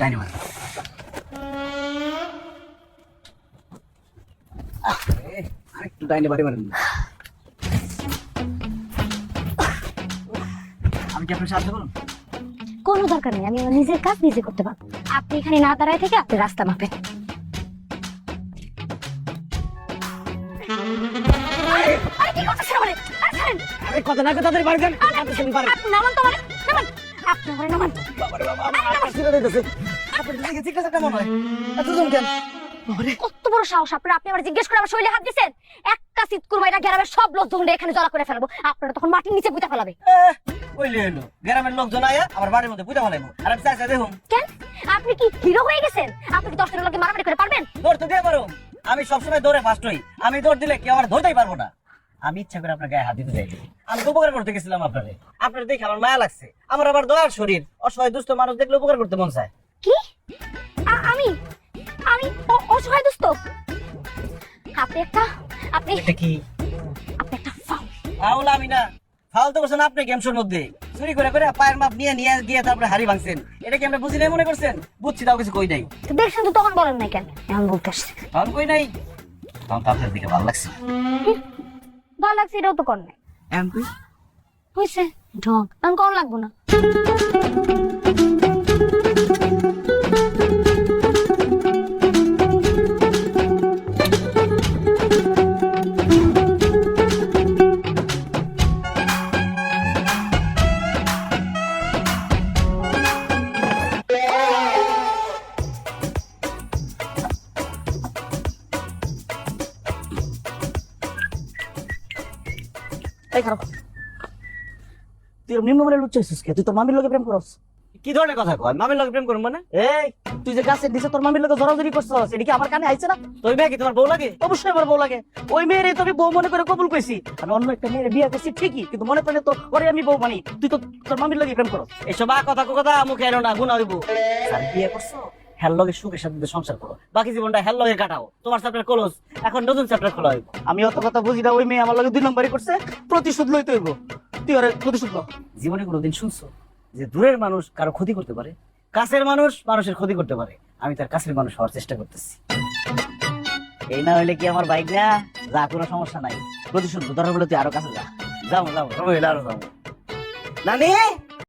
ডাইনে মার আরেকটু ডাইনে বাড়ি মারেন আমি কি আপনার সাহায্য করুন কোনো দরকার নেই আমি আমার নিজের কাজ নিজে করতে পারব আপনি এখানে না দাঁড়ায় থেকে আপনি রাস্তা মাপেন আরে, কি করতেছেন আমারে? আরে, ছাড়েন। আরে কত না তাদের বাড়ি যান আপনি নামান তো আমারে, নামান। আপনি আমারে নামান। বাবারে বাবা কত বড় সাহস আপনার। আপনি আমার জিজ্ঞেস করে আমার শরীরে হাত একটা সিটকুর মাইরা গ্রামের সব লোক ধরে এখানে জড়া করে ফেলব। আপনারা তখন মাটির নিচে ফেলাবে। গ্রামের লোকজন আয়া আমার বাড়ির মধ্যে পুজো ফেলাইবো। আর আমি চাইছা দেখুন। কেন? আপনি কি হিরো হয়ে গেছেন? আপনি কি দশ লোকে মারামারি করে পারবেন? দৌড় তো দিয়ে পারো আমি সবসময় দৌড়ে ফার্স্ট হই। আমি দৌড় দিলে কেউ আমার ধরতেই পারব না। আমি ইচ্ছা করে আপনার গায়ে হাত দিতে চাই। আমি তো উপকার করতে গেছিলাম আপনারে। আপনার দেখে আমার মায়া লাগছে। আমার আবার দয়ার শরীর। অসহায় দুস্থ মানুষ দেখলে উপকার করতে মন চায়। কি? আমি? আমি অসহায় দুস্থ। আপনি একটা আপনি এটা কি? আপনি একটা ফাউল। ফাউল আমি না। ফাউল তো করছেন আপনি গেমসের মধ্যে। চুরি করে করে পায়ের মাপ নিয়ে নিয়ে গিয়ে তারপরে হাড়ি ভাঙছেন। এটা কি আমরা বুঝি নাই মনে করছেন? বুঝছি তাও কিছু কই নাই। তো দেখছেন তো তখন বলেন নাই কেন? এখন বলতে আসছে। ফাউল কই নাই? তখন তো আপনার দিকে ভালো লাগছে। ভালো লাগছে এটাও তো কর নাই। কই? হয়েছে ঢং। এখন কর লাগবো না। তুই এরকম নিম্ন বলে লুচ্ছাইছিস কে তুই তোর মামির লোকে প্রেম করস কি ধরনের কথা কয়? মামির লগে প্রেম করুন মানে? এই তুই যে কাছে দিছে তোর মামির লোকে জড়াজড়ি করছস এটা কি আমার কানে আইছে না? তুই মেয়ে কি তোমার বউ লাগে? অবশ্যই আমার বউ লাগে। ওই মেয়ের তোকে বউ মনে করে কবুল কইছি। আমি অন্য একটা মেয়ের বিয়ে করছি ঠিকই কিন্তু মনে প্রাণে তো ওরে আমি বউ মানি। তুই তো তোর মামির লোকে প্রেম করস। এসব আ কথা কো কথা মুখে এলো না গুণা হইব স্যার বিয়ে করছ? হ্যার লগে সুখের সাথে সংসার করো। বাকি জীবনটা হ্যার লগে কাটাও। তোমার চ্যাপ্টার ক্লোজ এখন নতুন চ্যাপ্টার খোলা হইব। আমি অত কথা বুঝি না ওই মেয়ে আমার লগে দুই নম্বরই করছে প্রতিশোধ লইতে হইব। তুই ওরে প্রতিশোধ জীবনে কোনোদিন শুনছো? যে দূরের মানুষ কারও ক্ষতি করতে পারে, কাছের মানুষ মানুষের ক্ষতি করতে পারে, আমি তার কাছের মানুষ হওয়ার চেষ্টা করতেছি। এই না হইলে কি আমার বাইক না? যা, কোনো সমস্যা নাই। প্রতিশোধ ধরা বলে তুই আরও কাছে যা। যাও যাও যাব আরও যাব। নানি!